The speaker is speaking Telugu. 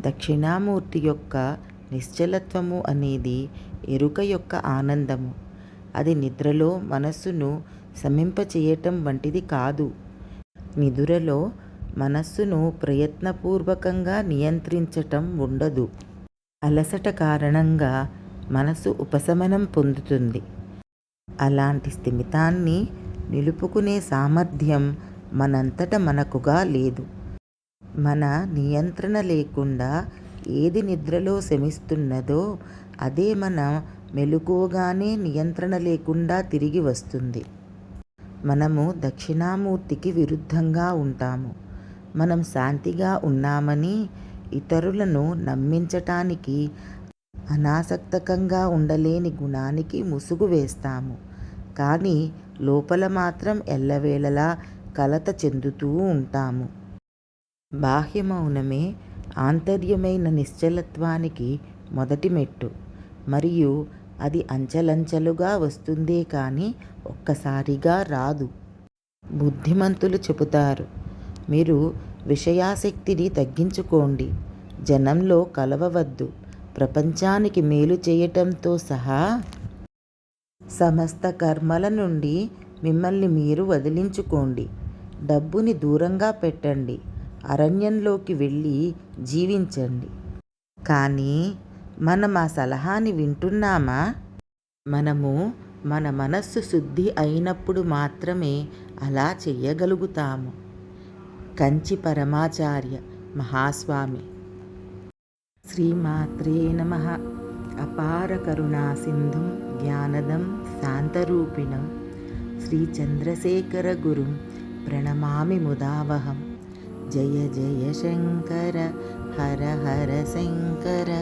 దక్షిణామూర్తి యొక్క నిశ్చలత్వము అనేది ఎరుక యొక్క ఆనందము. అది నిద్రలో మనస్సును శమింపచేయటం వంటిది కాదు. నిదురలో మనస్సును ప్రయత్నపూర్వకంగా నియంత్రించటం ఉండదు. అలసట కారణంగా మనసు ఉపశమనం పొందుతుంది. అలాంటి స్థిమితాన్ని నిలుపుకునే సామర్థ్యం మనంతట మనకుగా లేదు. మన నియంత్రణ లేకుండా ఏది నిద్రలో శమిస్తున్నదో అదే మన మెలుకోగానే నియంత్రణ లేకుండా తిరిగి వస్తుంది. మనము దక్షిణామూర్తికి విరుద్ధంగా ఉంటాము. మనం శాంతిగా ఉన్నామని ఇతరులను నమ్మించటానికి అనాసక్తకంగా ఉండలేని గుణానికి ముసుగు వేస్తాము. కానీ లోపల మాత్రం ఎల్లవేళలా కలత చెందుతూ ఉంటాము. బాహ్య మౌనమే ఆంతర్యమైన నిశ్చలత్వానికి మొదటి మెట్టు. మరియు అది అంచెలంచెలుగా వస్తుందే కానీ ఒక్కసారిగా రాదు. బుద్ధిమంతులు చెబుతారు మీరు విషయాసక్తిని తగ్గించుకోండి. జనంలో కలవవద్దు. ప్రపంచానికి మేలు చేయటంతో సహా సమస్త కర్మల నుండి మిమ్మల్ని మీరు వదిలించుకోండి. డబ్బుని దూరంగా పెట్టండి. అరణ్యంలోకి వెళ్ళి జీవించండి. కానీ మనం ఆ సలహాని వింటున్నామా? మనము మన మనస్సు శుద్ధి అయినప్పుడు మాత్రమే అలా చెయ్యగలుగుతాము. కంచి పరమాచార్య మహాస్వామి. శ్రీమాత్రే నమ. అపార కరుణా సింధుం జ్ఞానదం శాంతరూపిణం. శ్రీచంద్రశేఖర గురుం ప్రణమామి ముదావహం. जय जय शङ्कर हर हर शङ्कर